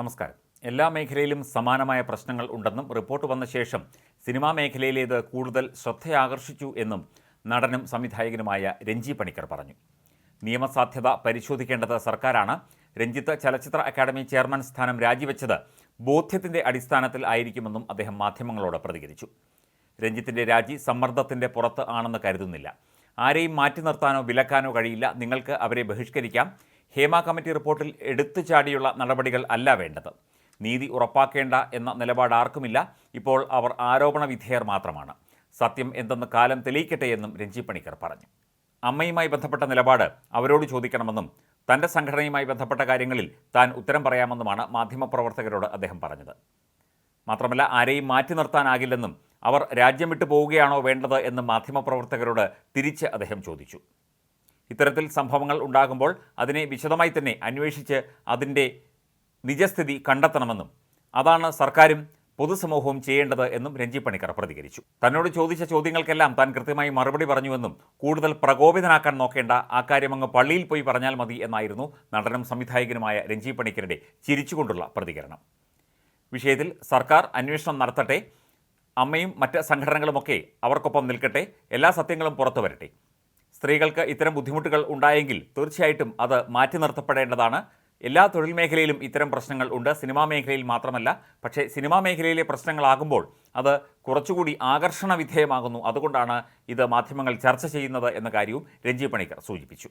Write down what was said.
നമസ്കാരം. എല്ലാ മേഖലയിലും സമാനമായ പ്രശ്നങ്ങൾ ഉണ്ടെന്നും റിപ്പോർട്ട് വന്ന ശേഷം സിനിമാ മേഖലയിലേത് കൂടുതൽ ശ്രദ്ധയാകർഷിച്ചു എന്നും നടനും സംവിധായകനുമായ രഞ്ജി പണിക്കർ പറഞ്ഞു. നിയമസാധ്യത പരിശോധിക്കേണ്ടത് സർക്കാരാണ്. രഞ്ജിത്ത് ചലച്ചിത്ര അക്കാദമി ചെയർമാൻ സ്ഥാനം രാജിവെച്ചത് ബോധ്യത്തിന്റെ അടിസ്ഥാനത്തിൽ ആയിരിക്കുമെന്നും അദ്ദേഹം മാധ്യമങ്ങളോട് പ്രതികരിച്ചു. രഞ്ജിത്തിന്റെ രാജി സമ്മർദ്ദത്തിന്റെ പുറത്ത് ആണെന്ന് കരുതുന്നില്ല. ആരെയും മാറ്റി നിർത്താനോ വിലക്കാനോ കഴിയില്ല. നിങ്ങൾക്ക് അവരെ ബഹിഷ്കരിക്കാം. ഹേമ കമ്മിറ്റി റിപ്പോർട്ടിൽ എടുത്തു ചാടിയുള്ള നടപടികൾ അല്ല വേണ്ടത്. നീതി ഉറപ്പാക്കേണ്ട എന്ന നിലപാട് ആർക്കുമില്ല. ഇപ്പോൾ അവർ ആരോപണ വിധേയർ മാത്രമാണ്. സത്യം എന്തെന്ന് കാലം തെളിയിക്കട്ടെ എന്നും രഞ്ജി പണിക്കർ പറഞ്ഞു. അമ്മയുമായി ബന്ധപ്പെട്ട നിലപാട് അവരോട് ചോദിക്കണമെന്നും തന്റെ സംഘടനയുമായി ബന്ധപ്പെട്ട കാര്യങ്ങളിൽ താൻ ഉത്തരം പറയാമെന്നുമാണ് മാധ്യമപ്രവർത്തകരോട് അദ്ദേഹം പറഞ്ഞത്. മാത്രമല്ല ആരെയും മാറ്റി നിർത്താനാകില്ലെന്നും അവർ രാജ്യം വിട്ടു പോവുകയാണോ വേണ്ടത് എന്ന് മാധ്യമപ്രവർത്തകരോട് തിരിച്ച് അദ്ദേഹം ചോദിച്ചു. ഇത്തരത്തിൽ സംഭവങ്ങൾ ഉണ്ടാകുമ്പോൾ അതിനെ വിശദമായി തന്നെ അന്വേഷിച്ച് അതിന്റെ നിജസ്ഥിതി കണ്ടെത്തണമെന്നും അതാണ് സർക്കാരും പൊതുസമൂഹവും ചെയ്യേണ്ടത് എന്നും രഞ്ജി പണിക്കർ പ്രതികരിച്ചു. തന്നോട് ചോദിച്ച ചോദ്യങ്ങൾക്കെല്ലാം താൻ കൃത്യമായി മറുപടി പറഞ്ഞുവെന്നും കൂടുതൽ പ്രകോപിതനാക്കാൻ നോക്കേണ്ട ആ കാര്യം അങ്ങ് പള്ളിയിൽ പോയി പറഞ്ഞാൽ മതി എന്നായിരുന്നു നടനും സംവിധായകനുമായ രഞ്ജി പണിക്കരുടെ ചിരിച്ചുകൊണ്ടുള്ള പ്രതികരണം. വിഷയത്തിൽ സർക്കാർ അന്വേഷണം നടത്തട്ടെ അമ്മയും മറ്റ് സംഘടനകളുമൊക്കെ അവർക്കൊപ്പം നിൽക്കട്ടെ എല്ലാ സത്യങ്ങളും പുറത്തു വരട്ടെ സ്ത്രീകൾക്ക് ഇത്തരം ബുദ്ധിമുട്ടുകൾ ഉണ്ടായെങ്കിൽ തീർച്ചയായിട്ടും അത് മാറ്റി നിർത്തപ്പെടേണ്ടതാണ്. എല്ലാ തൊഴിൽ മേഖലയിലും ഇത്തരം പ്രശ്നങ്ങൾ ഉണ്ട്. സിനിമാ മേഖലയിൽ മാത്രമല്ല പക്ഷേ സിനിമാ മേഖലയിലെ പ്രശ്നങ്ങളാകുമ്പോൾ അത് കുറച്ചുകൂടി ആകർഷണ വിധേയമാകുന്നു. അതുകൊണ്ടാണ് ഇത് മാധ്യമങ്ങൾ ചർച്ച ചെയ്യുന്നത് എന്ന കാര്യവും രഞ്ജി പണിക്കർ സൂചിപ്പിച്ചു.